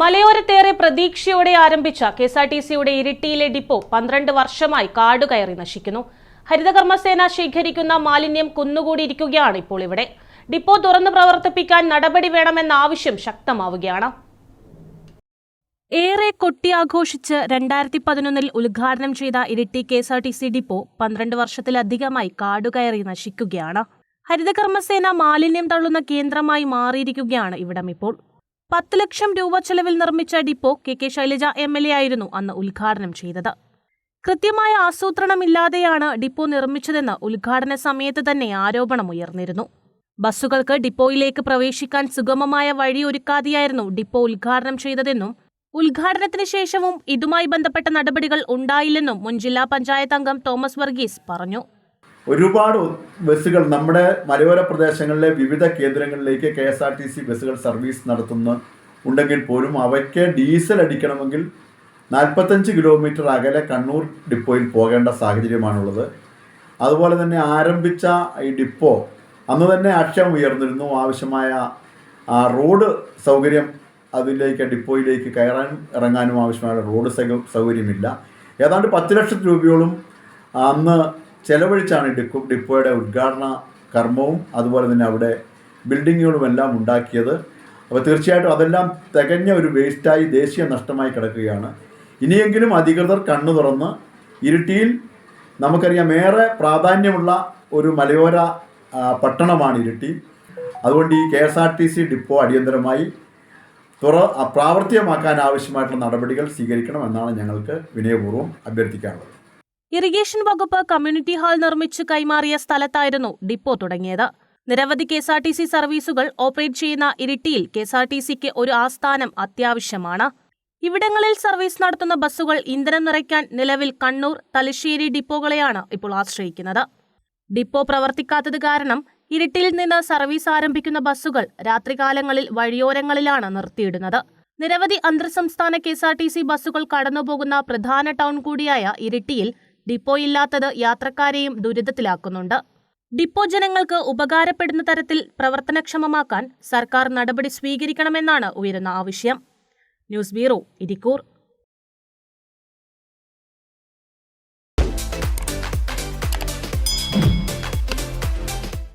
മലയോരത്തേറെ പ്രതീക്ഷയോടെ ആരംഭിച്ച K S R T സിയുടെ ഇരിട്ടിയിലെ ഡിപ്പോ പന്ത്രണ്ട് വർഷമായി കാടുകയറി നശിക്കുന്നു. ഹരിതകർമ്മസേന ശേഖരിക്കുന്ന മാലിന്യം കുന്നുകൂടിയിരിക്കുകയാണ് ഇപ്പോൾ ഇവിടെ. ഡിപ്പോ തുറന്നു പ്രവർത്തിപ്പിക്കാൻ നടപടി വേണമെന്ന ആവശ്യം ശക്തമാവുകയാണ്. ഏറെ കൊട്ടിയാഘോഷിച്ച് രണ്ടായിരത്തി പതിനൊന്നിൽ ഉദ്ഘാടനം ചെയ്ത Iritty K S R T C depot പന്ത്രണ്ട് വർഷത്തിലധികമായി കാടുകയറി നശിക്കുകയാണ്. ഹരിതകർമ്മസേന മാലിന്യം തള്ളുന്ന കേന്ദ്രമായി മാറിയിരിക്കുകയാണ് ഇവിടം ഇപ്പോൾ. പത്ത് ലക്ഷം രൂപ ചെലവിൽ നിർമ്മിച്ച depot K K Shailaja M L A ആയിരുന്നു അന്ന് ഉദ്ഘാടനം ചെയ്തത്. കൃത്യമായ ആസൂത്രണമില്ലാതെയാണ് ഡിപ്പോ നിർമ്മിച്ചതെന്ന് ഉദ്ഘാടന സമയത്ത് തന്നെ ആരോപണമുയർന്നിരുന്നു ബസ്സുകൾക്ക് ഡിപ്പോയിലേക്ക് പ്രവേശിക്കാൻ സുഗമമായ വഴി ഒരുക്കാതെയായിരുന്നു ഡിപ്പോ ഉദ്ഘാടനം ചെയ്തതെന്നും ഉദ്ഘാടനത്തിന് ശേഷവും ഇതുമായി ബന്ധപ്പെട്ട നടപടികൾ ഉണ്ടായില്ലെന്നും മുൻ ജില്ലാ പഞ്ചായത്ത് അംഗം തോമസ് വർഗീസ് പറഞ്ഞു. ഒരുപാട് ബസ്സുകൾ നമ്മുടെ മലയോര പ്രദേശങ്ങളിലെ വിവിധ കേന്ദ്രങ്ങളിലേക്ക് K S R T C ബസ്സുകൾ സർവീസ് നടത്തുന്ന ഉണ്ടെങ്കിൽ പോലും അവയ്ക്ക് ഡീസൽ അടിക്കണമെങ്കിൽ നാൽപ്പത്തഞ്ച് കിലോമീറ്റർ അകലെ കണ്ണൂർ ഡിപ്പോയിൽ പോകേണ്ട സാഹചര്യമാണുള്ളത്. അതുപോലെ തന്നെ ആരംഭിച്ച ഈ ഡിപ്പോ അന്ന് തന്നെ അക്ഷം ഉയർന്നിരുന്നു. ആവശ്യമായ റോഡ് സൗകര്യം അതിലേക്ക് ഡിപ്പോയിലേക്ക് കയറാൻ ഇറങ്ങാനും ആവശ്യമായ റോഡ് സൗകര്യമില്ല. ഏതാണ്ട് പത്ത് ലക്ഷം രൂപയോളം അന്ന് ചെലവഴിച്ചാണ് ഡിപ്പോ ഡിപ്പോയുടെ ഉദ്ഘാടന കർമ്മവും അതുപോലെ തന്നെ അവിടെ ബിൽഡിങ്ങുകളും എല്ലാം ഉണ്ടാക്കിയത്. അപ്പോൾ തീർച്ചയായിട്ടും അതെല്ലാം തികഞ്ഞ ഒരു വേസ്റ്റായി ദേശീയ നഷ്ടമായി കിടക്കുകയാണ്. ഇനിയെങ്കിലും അധികൃതർ കണ്ണു തുറന്ന് ഇരുട്ടിയിൽ നമുക്കറിയാം ഏറെ പ്രാധാന്യമുള്ള ഒരു മലയോര പട്ടണമാണ് ഇരിട്ടി. അതുകൊണ്ട് ഈ K S R T C depot അടിയന്തരമായി തുറ പ്രാവർത്തികമാക്കാൻ ആവശ്യമായിട്ടുള്ള നടപടികൾ സ്വീകരിക്കണം എന്നാണ് ഞങ്ങൾക്ക് വിനയപൂർവം അഭ്യർത്ഥിക്കാനുള്ളത്. ഇറിഗേഷൻ വകുപ്പ് കമ്മ്യൂണിറ്റി ഹാൾ നിർമ്മിച്ച് കൈമാറിയ സ്ഥലത്തായിരുന്നു ഡിപ്പോ തുടങ്ങിയത്. നിരവധി K S R T C സർവീസുകൾ ഓപ്പറേറ്റ് ചെയ്യുന്ന ഇരിട്ടിയിൽ കെ എസ് ആർ ടി സിക്ക് ഒരു ആസ്ഥാനം അത്യാവശ്യമാണ്. ഇവിടങ്ങളിൽ സർവീസ് നടത്തുന്ന ബസ്സുകൾ ഇന്ധനം നിറയ്ക്കാൻ നിലവിൽ കണ്ണൂർ തലശ്ശേരി ഡിപ്പോകളെയാണ് ഇപ്പോൾ ആശ്രയിക്കുന്നത്. ഡിപ്പോ പ്രവർത്തിക്കാത്തത് കാരണം ഇരിട്ടിയിൽ നിന്ന് സർവീസ് ആരംഭിക്കുന്ന ബസ്സുകൾ രാത്രികാലങ്ങളിൽ വഴിയോരങ്ങളിലാണ് നിർത്തിയിടുന്നത്. നിരവധി അന്തർസംസ്ഥാന K S R T C ബസ്സുകൾ കടന്നുപോകുന്ന പ്രധാന ടൗൺ കൂടിയായ ഇരിട്ടിയിൽ ഡിപ്പോ ഇല്ലാത്തത് യാത്രക്കാരെയും ദുരിതത്തിലാക്കുന്നുണ്ട്. ഡിപ്പോ ജനങ്ങൾക്ക് ഉപകാരപ്പെടുന്ന തരത്തിൽ പ്രവർത്തനക്ഷമമാക്കാൻ സർക്കാർ നടപടി സ്വീകരിക്കണമെന്നാണ് ഉയരുന്ന ആവശ്യം. News bureau Irikkur.